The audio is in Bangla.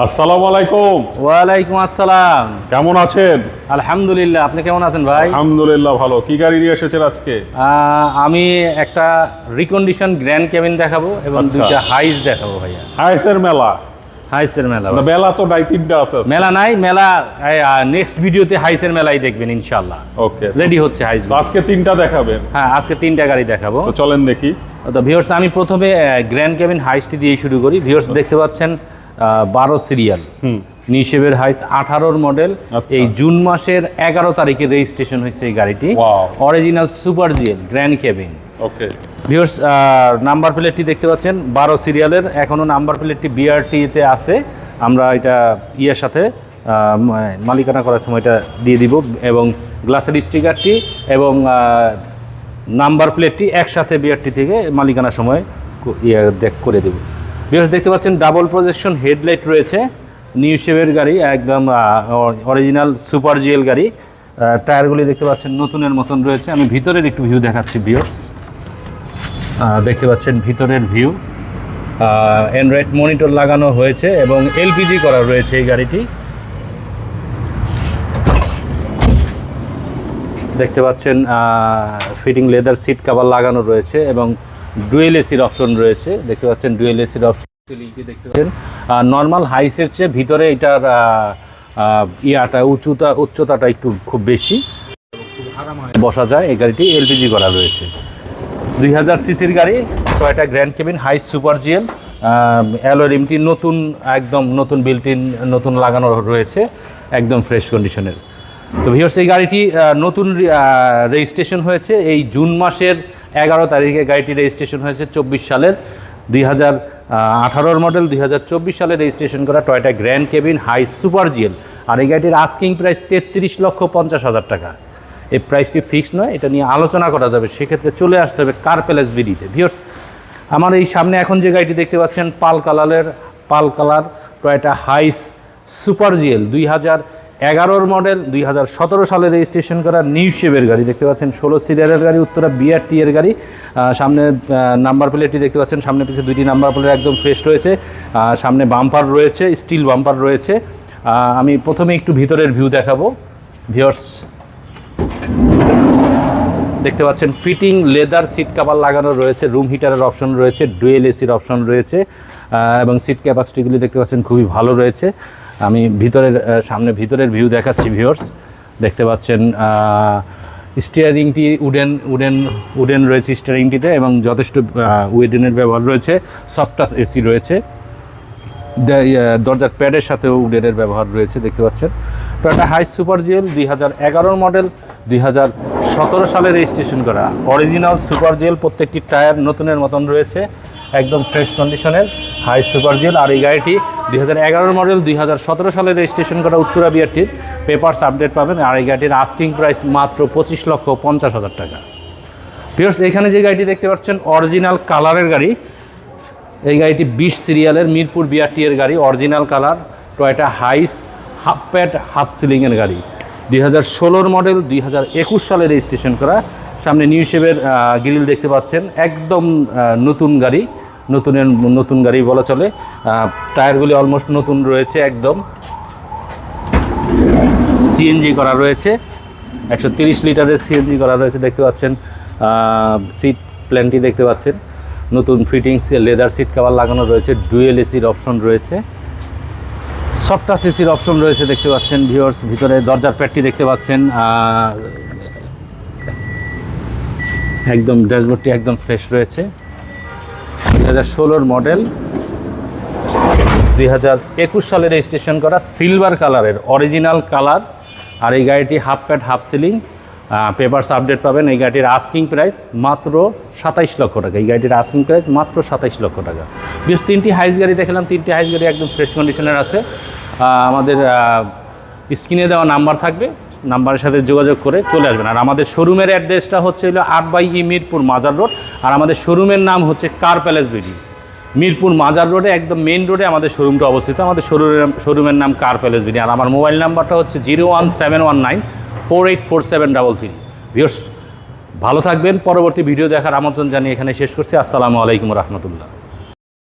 আসসালামু আলাইকুম। ওয়ালাইকুম আসসালাম। কেমন আছেন? আলহামদুলিল্লাহ আপনি কেমন আছেন ভাই? আলহামদুলিল্লাহ ভালো। কি গাড়ি নিয়ে এসেছেন আজকে? আমি একটা রিকন্ডিশন গ্র্যান্ড ক্যাবিন দেখাবো এবং আচ্ছা। দুইটা হাইস দেখাবো ভাইয়া। হাইসের মেলা? হাইসের মেলা মেলা তো নাই তিনটা আছে মেলা নাই মেলা নেক্সট ভিডিওতে হাইসের মেলাই দেখবেন ইনশাল্লাহ ওকে রেডি হচ্ছে হাইস আজকে তিনটা দেখাবেন? হ্যাঁ আজকে তিনটা গাড়ি দেখাবো। তো চলেন দেখি। তো ভিউয়ার্স আমি প্রথমে গ্র্যান্ড ক্যাবিন হাইসটি দিয়ে শুরু করি। ভিউয়ার্স দেখতে পাচ্ছেন বারো সিরিয়াল। হুম। নিশেবের হাইস আঠারোর মডেল। আচ্ছা। এই জুন মাসের এগারো তারিখে রেজিস্ট্রেশন হয়েছে এই গাড়িটি। Original super GL grand cabin okay viewers number প্লেটটি দেখতে পাচ্ছেন বারো সিরিয়ালের। এখনও নাম্বার প্লেটটি বিআরটিতে আছে। আমরা এটা ইয়ের সাথে মালিকানা করার সময় এটা দিয়ে দিব। এবং গ্লাসের স্টিকারটি এবং নাম্বার প্লেটটি একসাথে বিআরটি থেকে মালিকানার সময় ইয়ে দেখ করে দেব। ভিউর্স দেখতে পাচ্ছেন ডাবল প্রজেকশন হেডলাইট রয়েছে। নিউ শেপের গাড়ি, একদম অরিজিনাল সুপার জিএল গাড়ি। টায়ারগুলি দেখতে পাচ্ছেন, নতুনের মতন রয়েছে। আমি ভিতরের একটু ভিউ দেখাচ্ছি ভিউর্স দেখতে পাচ্ছেন, ভিতরের ভিউ অ্যান্ড্রয়েড মনিটর লাগানো হয়েছে এবং এলপিজি করা রয়েছে এই গাড়িটি। দেখতে পাচ্ছেন ফিটিং লেদার সিট কাভার লাগানো রয়েছে এবং ডুয়েল এসির অপশন রয়েছে। দেখতে পাচ্ছেন ডুয়েল এসির অপশন নর্মাল হাইসের চেয়ে ভিতরে এটার ইয়াটা উচ্চতা উচ্চতাটা একটু খুব বেশি। বসা যায়, এই গাড়িটি এলপিজি করা রয়েছে। দুই হাজার সিসির গাড়ি Toyota grand cabin high super GL অ্যালোরিমটি নতুন, একদম নতুন বিল্টিন নতুন লাগানো রয়েছে, একদম ফ্রেশ কন্ডিশনের তো ভিওর্স এই গাড়িটি নতুন রেজিস্ট্রেশন হয়েছে, এই জুন মাসের এগারো তারিখে গাড়িটি রেজিস্ট্রেশন হয়েছে, চব্বিশ সালের দুই হাজার আঠারোর মডেল দুই হাজার চব্বিশ সালে রেজিস্ট্রেশন করা Toyota grand cabin high super GL. আর এই গাড়িটির আস্কিং প্রাইস তেত্রিশ লক্ষ পঞ্চাশ হাজার টাকা। এই প্রাইসটি ফিক্সড নয়, এটা নিয়ে আলোচনা করা যাবে। সেক্ষেত্রে চলে আসতে হবে কার প্যালেস বিডিতে ভিওর্স আমার এই সামনে এখন যে গাড়িটি দেখতে পাচ্ছেন, পাল কালারের, pearl colour Toyota Hiace super GL, দুই হাজার এগারোর মডেল দুই হাজার সতেরো সালে রেজিস্ট্রেশন করা নিউ শেপের গাড়ি। দেখতে পাচ্ছেন ষোলো সিরিয়ালের গাড়ি, উত্তরা বিআরটি এর গাড়ি। সামনে নাম্বার প্লেটটি দেখতে পাচ্ছেন। সামনে পিছিয়ে দুইটি নাম্বার প্লেট একদম ফ্রেশ রয়েছে। সামনে বাম্পার রয়েছে স্টিল বাম্পার রয়েছে। আমি প্রথমে একটু ভিতরের ভিউ দেখাবো। ভিওর্স দেখতে পাচ্ছেন ফিটিং লেদার সিট কাভার লাগানো রয়েছে রুম হিটারের অপশন রয়েছে ডুয়েল এসির অপশন রয়েছে এবং সিট ক্যাপাসিটিগুলি দেখতে পাচ্ছেন খুবই ভালো রয়েছে। আমি ভিতরের সামনে ভিতরের ভিউ দেখাচ্ছি ভিউয়ার্স দেখতে পাচ্ছেন স্টিয়ারিংটি উডেন উডেন উডেন রয়েছে স্টিয়ারিংটিতে এবং যথেষ্ট উডেনের ব্যবহার রয়েছে। সফটাস এসি রয়েছে। ইয়ে, দরজার প্যাডের সাথেও উডেনের ব্যবহার রয়েছে দেখতে পাচ্ছেন। টয়টা হাই সুপার জেল দুই হাজার মডেল দুই হাজার সতেরো সালে রেজিস্ট্রেশন করা। অরিজিনাল সুপার জেল প্রত্যেকটি টায়ার নতুনের মতন রয়েছে। একদম ফ্রেশ কন্ডিশনের, হাই সুপার জেল। আর এই গাড়িটি দুই হাজার মডেল, দুই হাজার সতেরো সালে রেজিস্ট্রেশন করা উত্তরা বিআরটির। পেপারস আপডেট পাবেন। আর এই গাড়িটির আস্কিং প্রাইস মাত্র পঁচিশ লক্ষ পঞ্চাশ হাজার টাকা। পিওর্স এখানে যে গাড়িটি দেখতে পাচ্ছেন অরিজিনাল কালারের গাড়ি। এই গাড়িটি বিশ সিরিয়ালের মিরপুর বিআরটি এর গাড়ি original colour Toyota Hiace half pad half সিলিংয়ের গাড়ি। দুই হাজার ষোলোর মডেল, দুই হাজার একুশ সালে রেজিস্ট্রেশন করা। সামনে নিউ শেপের গ্রিল দেখতে পাচ্ছেন। একদম নতুন গাড়ি। নতুনের নতুন গাড়ি বলা চলে। টায়ারগুলি অলমোস্ট নতুন রয়েছে একদম। সিএনজি করা রয়েছে। একশো লিটারের সিএনজি করা রয়েছে, দেখতে পাচ্ছেন। সিট প্ল্যানটি দেখতে পাচ্ছেন। নতুন ফিটিংস লেদার সিট কাভার লাগানো রয়েছে। ডুয়েল এসির অপশন রয়েছে। সফটা সিসির অপশন রয়েছে, দেখতে পাচ্ছেন ভিওর্স ভিতরে দরজার প্যাডটি দেখতে পাচ্ছেন। একদম ড্যাশবোর্ডটি একদম ফ্রেশ রয়েছে। দুই হাজার ষোলোর মডেল। দুই হাজার একুশ সালে রেজিস্ট্রেশন করা সিলভার কালারের অরিজিনাল কালার। আর এই গাড়িটি half pad, half ceiling. Papers update পাবেন। এই গাড়িটির আস্কিং প্রাইস মাত্র সাতাইশ লক্ষ টাকা। এই গাড়িটির আস্কিং প্রাইস মাত্র সাতাইশ লক্ষ টাকা। বেশ, তিনটি হাইস গাড়ি দেখলাম। তিনটি হাইস গাড়ি একদম ফ্রেশ কন্ডিশনের আছে। আমাদের স্ক্রিনে দেওয়া নাম্বার থাকবে। নাম্বারের সাথে যোগাযোগ করে চলে আসবেন। আর আমাদের শোরুমের অ্যাড্রেসটা হচ্ছে হলো আট বাই ই মিরপুর মাজার রোড। আর আমাদের শোরুমের নাম হচ্ছে কার প্যালেস বিডি। মিরপুর মাজার রোডে, একদম মেন রোডে আমাদের শোরুমটা অবস্থিত। আমাদের শোরুমের শোরুমের নাম কার প্যালেস বিডি। আর আমার মোবাইল নাম্বারটা হচ্ছে zero one seven one nine four eight four seven double three. Viewers ভালো থাকবেন। পরবর্তী ভিডিও দেখার আমন্ত্রণ জানিয়ে এখানে শেষ করছি। আসসালামু আলাইকুম রহমতুল্লাহ।